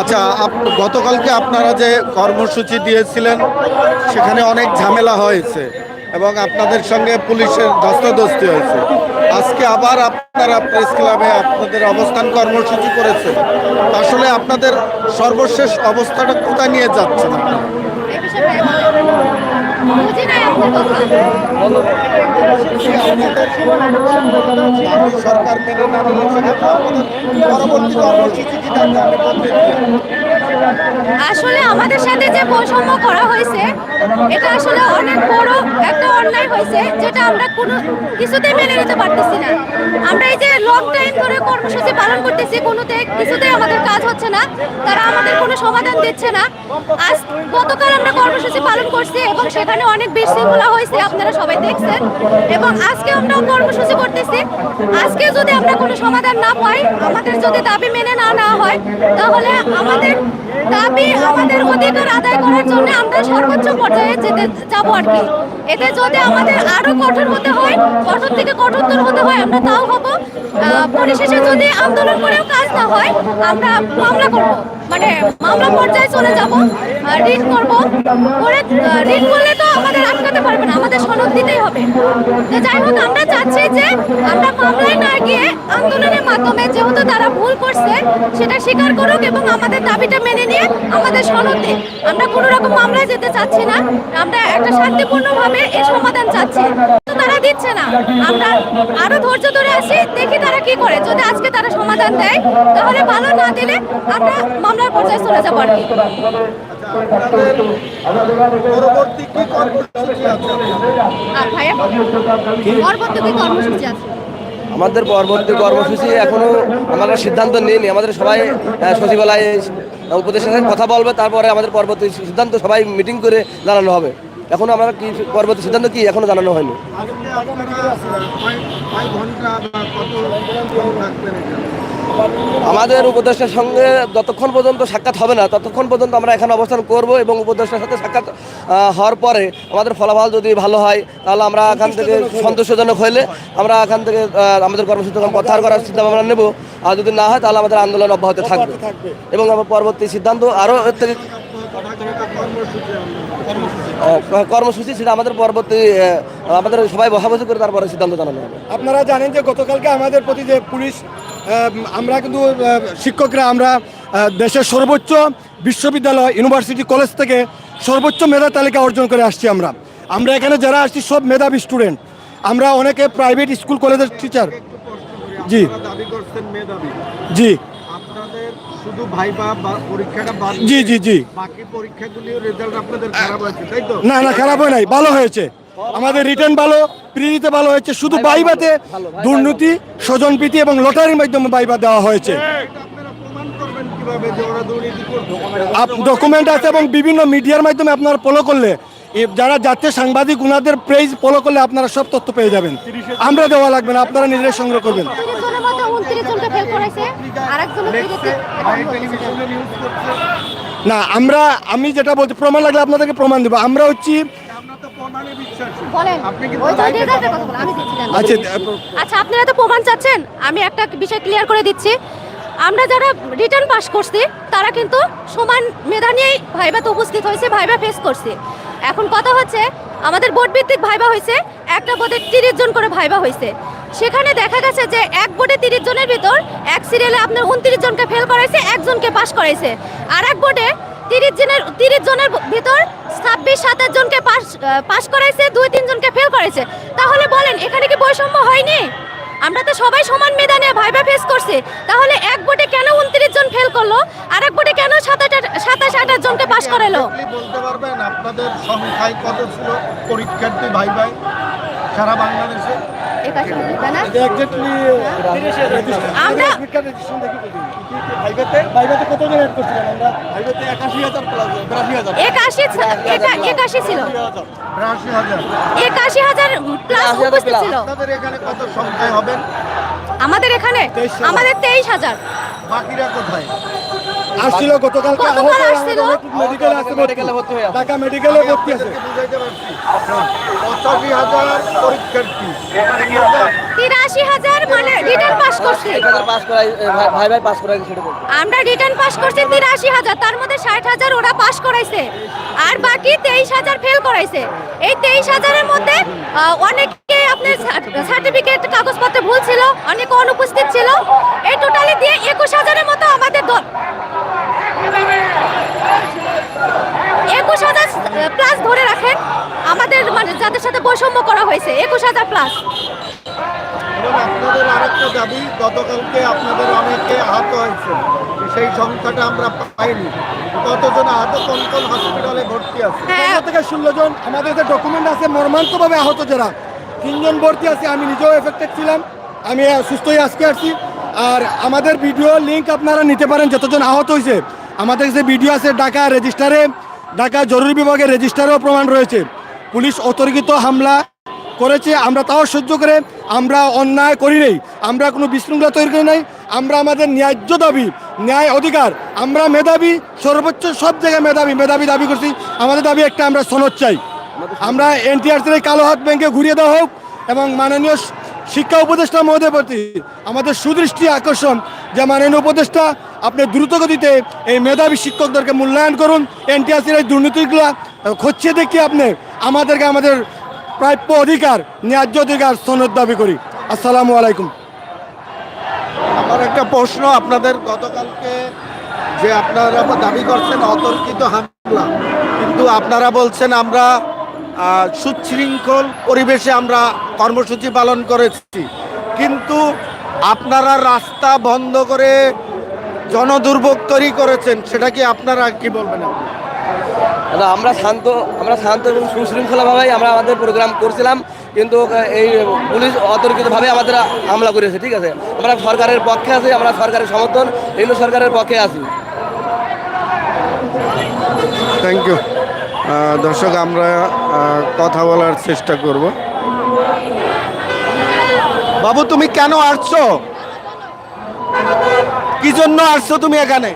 আচ্ছা গতকালকে আপনারা যে কর্মসূচি দিয়েছিলেন, সেখানে অনেক ঝামেলা হয়েছে এবং আপনাদের সঙ্গে পুলিশের ধস্তাধস্তি হয়েছে। আজকে আবার আপনারা প্রেস ক্লাবে আপনাদের অবস্থান কর্মসূচি করেছেন। আসলে আপনাদের সর্বশেষ অবস্থাটা কোথায় নিয়ে যাচ্ছেন আপনারা এই বিষয়টা বুঝি নাই আপনার কথা দাবি সরকার মেনে না পরবর্তী কর্মসূচি আসলে আমাদের সাথে যে বৈষম্য করা হয়েছে, এটা আসলে অনেক বড় একটা অন্যায় হয়েছে, যেটা আমরা কোনো কিছুতেই মেনে নিতে পারতেছি না। আমরা এই যে লং টাইম ধরে কর্মসূচি পালন করতেছি, কোনোতে কিছুতেই আমাদের কাজ হচ্ছে না, তারা আমাদের কোনো সমাধান দিচ্ছে না। আজ গতকাল আমরা কর্মসূচি পালন করছি এবং সেখানে অনেক বিশৃঙ্খলা হয়েছে, আপনারা সবাই দেখছেন। এবং আজকে আমরা কর্মসূচি করতেছি। আজকে যদি আমরা কোনো সমাধান না পাই, আমাদের যদি দাবি মেনে না নেওয়া হয়, তাহলে আমাদের দাবি আমাদের অধিকার আদায় করার জন্য আমরা সর্বোচ্চ পর্যায়ে যেতে যাব আর কি। এতে যদি আমাদের আরও কঠোর হতে হয়, কঠোর থেকে কঠোরতর হতে হয়, আমরা তাও হব। পরিশেষে যদি আন্দোলন করেও কাজ না হয়, আমরা মামলা করব। মানে মামলা পর্যায়ে চলে যাব। রিট করব। করে রিট করলে তো আমাদের আটকাতে পারবে না, আমাদের সনদ দিতেই হবে। তো যাই হোক, আমরা চাচ্ছি যে আমরা মামলায় না গিয়ে আন্দোলনের মাধ্যমে যেহেতু তারা ভুল করছে, সেটা স্বীকার করুক এবং আমাদের দাবিটা মেনে নিয়ে আমাদের সনদ দিক। আমরা কোনো রকম মামলায় যেতে চাচ্ছি না, আমরা একটা শান্তিপূর্ণভাবে এর সমাধান চাচ্ছি। তো তারা দিচ্ছে না। আমরা আরও ধৈর্য ধরে আসি, দেখি তারা কি করে। যদি আজকে তারা সমাধান দেয়, তাহলে ভালো না দিলে আমরা মামলার পর্যায়ে চলে যাব আর কি। পরবর্তী কি কর্মসূচি আছে? আর ভাইয়া পরবর্তী কি কর্মসূচি আছে? আমাদের পরবর্তী কর্মসূচি এখনও আমরা সিদ্ধান্ত নিইনি। আমাদের সবাই সচিবালয়ে উপদেষ্টার সাথে কথা বলবে তারপরে আমাদের পরবর্তী সিদ্ধান্ত সবাই মিটিং করে জানানো হবে। এখনও আমরা কি পরবর্তী সিদ্ধান্ত কি এখনও জানানো হয়নি। ঘণ্টা আমাদের উপদেষ্টার সঙ্গে যতক্ষণ পর্যন্ত সাক্ষাৎ হবে না ততক্ষণ পর্যন্ত আমরা এখানে অবস্থান করব এবং উপদেষ্টার সাথে সাক্ষাৎ হওয়ার পরে আমাদের ফলাফল যদি ভালো হয় তাহলে আমরা এখান থেকে সন্তোষজনক হলে আমরা এখান থেকে আমাদের কর্মসূচি প্রত্যাহার করার চিন্তা ভাবনা নেব। আর যদি না হয় তাহলে আমাদের আন্দোলন অব্যাহত থাকবে। এবং আমার পরবর্তী সিদ্ধান্ত আরও এর থেকে কর্মসূচি সেটা আমাদের পরবর্তী আমাদের সবাই বসাবসি করে তারপরে সিদ্ধান্ত জানানো হবে। আপনারা জানেন যে গতকালকে আমাদের প্রতি যে পুলিশ আমরা কিন্তু শিক্ষকরা আমরা দেশের সর্বোচ্চ বিশ্ববিদ্যালয় ইউনিভার্সিটি কলেজ থেকে সর্বোচ্চ মেধা তালিকা অর্জন করে আসছি আমরা। আমরা এখানে যারা আসছি সব মেধাবী স্টুডেন্ট। আমরা অনেকে প্রাইভেট স্কুল কলেজের টিচার জি। আপনারা দাবি করছেন মেধাবী। জি। শুধু ভাইবা বা পরীক্ষাটা বাদ জি জি জি। বাকি পরীক্ষাগুলিও রেজাল্ট আপনাদের খারাপ হয়েছে তাই তো? না না খারাপ হয় নাই ভালো হয়েছে। আমাদের রিটার্ন ভালো প্রিলিতে ভালো হয়েছে শুধু বাইবাতে দুর্নীতি স্বজনপ্রীতি এবং লটারির মাধ্যমে বাইবা দেওয়া হয়েছে। এটা আপনারা প্রমাণ করবেন কীভাবে যে ওরা দুর্নীতি করছে। ডকুমেন্ট আছে এবং বিভিন্ন মিডিয়ার মাধ্যমে আপনারা ফলো করলে যারা জাতীয় সাংবাদিক উনাদের প্রেজ ফলো করলে আপনারা সব তথ্য পেয়ে যাবেন। আমরা দেওয়া লাগবে না আপনারা নিজেরাই সংগ্রহ করবেন। ফেল না আমরা আমি যেটা বলছি প্রমাণ লাগলে আপনাদেরকে প্রমাণ দেবো। আমরা হচ্ছি আমরা তো প্রমাণে বিশ্বাসী। বলেন আপনি কিন্তু ওই যে লাইভে রেজাল্টের কথা বলেন, আমি দিচ্ছি জানেন। আচ্ছা আচ্ছা আপনারা তো প্রমাণ চাচ্ছেন? আমি একটা বিষয় ক্লিয়ার করে দিচ্ছি। আমরা যারা রিটার্ন পাস করছি তারা কিন্তু সমান মেধা নিয়েই ভাইভাতে উপস্থিত হয়েছে ভাইভা ফেস করছে। এখন কথা হচ্ছে আমাদের বোর্ড ভিত্তিক ভাইবা হয়েছে একটা বোর্ডে তিরিশ জন করে ভাইবা হয়েছে। সেখানে দেখা গেছে যে এক বোর্ডে তিরিশ জনের ভিতর এক সিরিয়ালে আপনার উনত্রিশ জনকে ফেল করাইছে, একজনকে পাস করাইছে। আর এক বোর্ডে তিরিশ জনের তিরিশ জনের ভিতর ছাব্বিশ, সাতাশ জনকে পাস পাস করাইছে, দুই, তিন জনকে ফেল করেছে তাহলে বলেন, এখানে কি বৈষম্য হয়নি? আমরা তো সবাই সমান মেধা নিয়ে ভাইবা ফেস করছি। তাহলে এক বোর্ডে কেন উনত্রিশ জন ফেল করল? আর এক বোর্ডে কেন সাতাশ সাতাশ, আঠাশ জনকে পাস করালো বলতে পারবেন, আপনাদের সংখ্যায় কত ছিল পরীক্ষার্থী ভাই ভাই সারা বাংলাদেশে? একাশি তাই না? আমরা ছিল হাজার। প্লাস উপস্থিত ছিল। আমাদের এখানে আমাদের তেইশ হাজার। বাকিরা কোথায়? আসছিল গতকালকে আহত মেডিকেল আছে মেডিকেলে ভর্তি হয়ে ঢাকা মেডিকেলে ভর্তি আছে। থেকে পঁচাশি হাজার পরীক্ষার্থী তিরাশি হাজার মানে রিটার্ন পাস করছি। এক হাজার পাস করাই এ, ভাই- ভাই ভাই পাস করাই আমরা রিটার্ন পাস করছি তিরাশি হাজার তার মধ্যে ষাট হাজার ওরা পাস করাইছে। আর বাকি তেইশ হাজার ফেল করাইছে। এই তেইশ হাজারের মধ্যে আহ, অনেকে আপনার সার্টিফিকেট কাগজপত্র ভুল ছিল অনেকে অনুপস্থিত ছিল। এই টোটালি দিয়ে একুশ হাজারের মতো আমাদের দল একুশ হাজার প্লাস ধরে রাখেন আমাদের যাদের সাথে বৈষম্য করা হয়েছে একুশ হাজার প্লাস এবং আপনাদের আরেকটা দাবি গতকালকে আপনাদের অনেকে আহত হয়েছে। সেই সংখ্যাটা আমরা পাইনি। কতজন আহত কোন কোন হসপিটালে ভর্তি আছে? হ্যাঁ। পনেরো থেকে ষোলো জন। আমাদের যে ডকুমেন্ট আছে মর্মান্তভাবে আহত যারা তিনজন ভর্তি আছে আমি নিজেও এফেক্টেড ছিলাম। আমি আহ, সুস্থ হয়ে আজকে আসছি আর আমাদের ভিডিও লিঙ্ক আপনারা নিতে পারেন যতজন আহত হয়েছে। আমাদের যে ভিডিও আছে ঢাকা রেজিস্টারে ঢাকা জরুরি বিভাগের রেজিস্টারেও প্রমাণ রয়েছে। পুলিশ অতর্কিত হামলা করেছে, আমরা তাও সহ্য করে, আমরা অন্যায় করি নেই, আমরা কোনো বিশৃঙ্খলা তৈরি করি নাই, আমরা আমাদের ন্যায্য দাবি, ন্যায় অধিকার, আমরা মেধাবী, সর্বোচ্চ সব জায়গায় মেধাবী মেধাবী দাবি করছি, আমাদের দাবি একটা, আমরা সনদ চাই। আমরা এনটিআরসির কালো হাত ব্যাংকে ঘুরিয়ে দেওয়া হোক এবং মাননীয় শিক্ষা উপদেষ্টা মহোদয় প্রতি আমাদের সুদৃষ্টি আকর্ষণ, যে মাননীয় উপদেষ্টা, আপনি দ্রুত গতিতে এই মেধাবী শিক্ষকদেরকে মূল্যায়ন করুন, এনটিআরসির এই দুর্নীতিগুলো খচ্ছে দেখিয়ে আপনি। আমাদেরকে আমাদের প্রাপ্য অধিকার, ন্যায্য অধিকার সনদ দাবি করি। আসসালামু আলাইকুম। আমার একটা প্রশ্ন, আপনাদের গতকালকে যে আপনারা দাবি করছেন অতর্কিত হামলা, কিন্তু আপনারা বলছেন আমরা সুশৃঙ্খল পরিবেশে আমরা কর্মসূচি পালন করেছি। কিন্তু আপনারা রাস্তা বন্ধ করে জনদুর্ভোগ তৈরি করেছেন, সেটা কি আপনারা কি বলবেন? আমরা শান্ত আমরা শান্ত এবং সুশৃঙ্খলাভাবে আমরা আমাদের প্রোগ্রাম করছিলাম। কিন্তু এই পুলিশ অতর্কিতভাবে আমাদের হামলা করেছে ঠিক আছে? আমরা সরকারের পক্ষে আছি আমরা সরকারের সমর্থন হিন্দু সরকারের পক্ষে আছি। থ্যাংক ইউ দর্শক আমরা কথা বলার চেষ্টা করব। বাবু তুমি কেন আসছো? কি জন্য আসছো তুমি এখানে?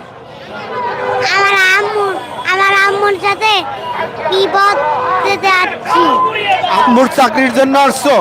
আম্মুর সাথে বিপদ যেতে আসছি আম্মুর চাকরির জন্য আসছো?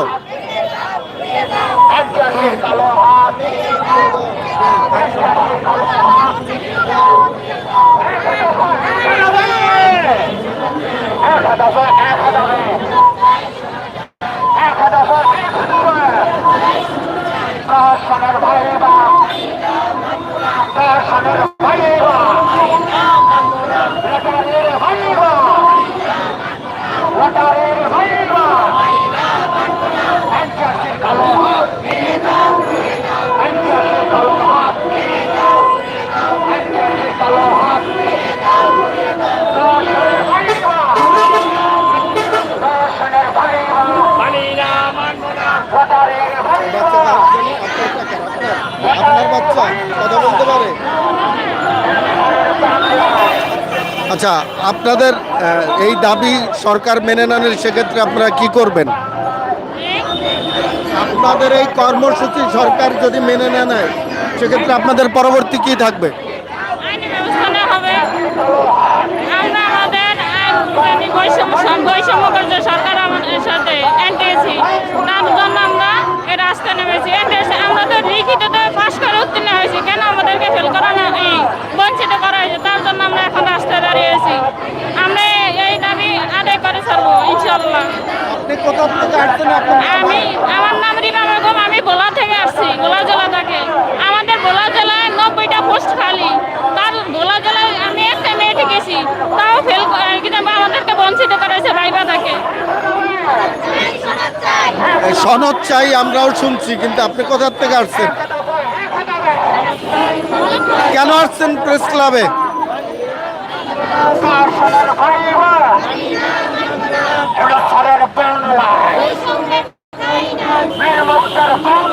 আচ্ছা আপনাদের এই দাবি সরকার মেনে নেন সেক্ষেত্রে আপনারা কি করবেন? আপনাদের এই কর্মসূচি সরকার যদি মেনে না নেয়, সেক্ষেত্রে আপনাদের পরবর্তী কি থাকবে? সরকার সাথে আমরা তো পাশ করে উত্তীর্ণ হয়েছি কেন আমাদেরকে ফেল করা না এই বঞ্চিত করা হয়েছে তার জন্য আমরা এখন রাস্তায় দাঁড়িয়েছি আমরা এই- এই দাবি আদায় করে ছাড়বো ইনশাল্লাহ আপনি কোথা থেকে আসছেন? আমি আমার নাম রিমা বেগম আমি ভোলা থেকে আসছি ভোলা জেলা থেকে। আমাদের ভোলা জেলায় নব্বইটা পোস্ট খালি। তার ভোলা জেলায় আমি একটা মেয়েটি গেছি তাও ফেল কিন্তু আমাদেরকে বঞ্চিত করেছে ভাইবা সনদ চাই আমরাও শুনছি কিন্তু আপনি কোথা থেকে আসছেন? কেন আসছেন প্রেস ক্লাবে? Oh,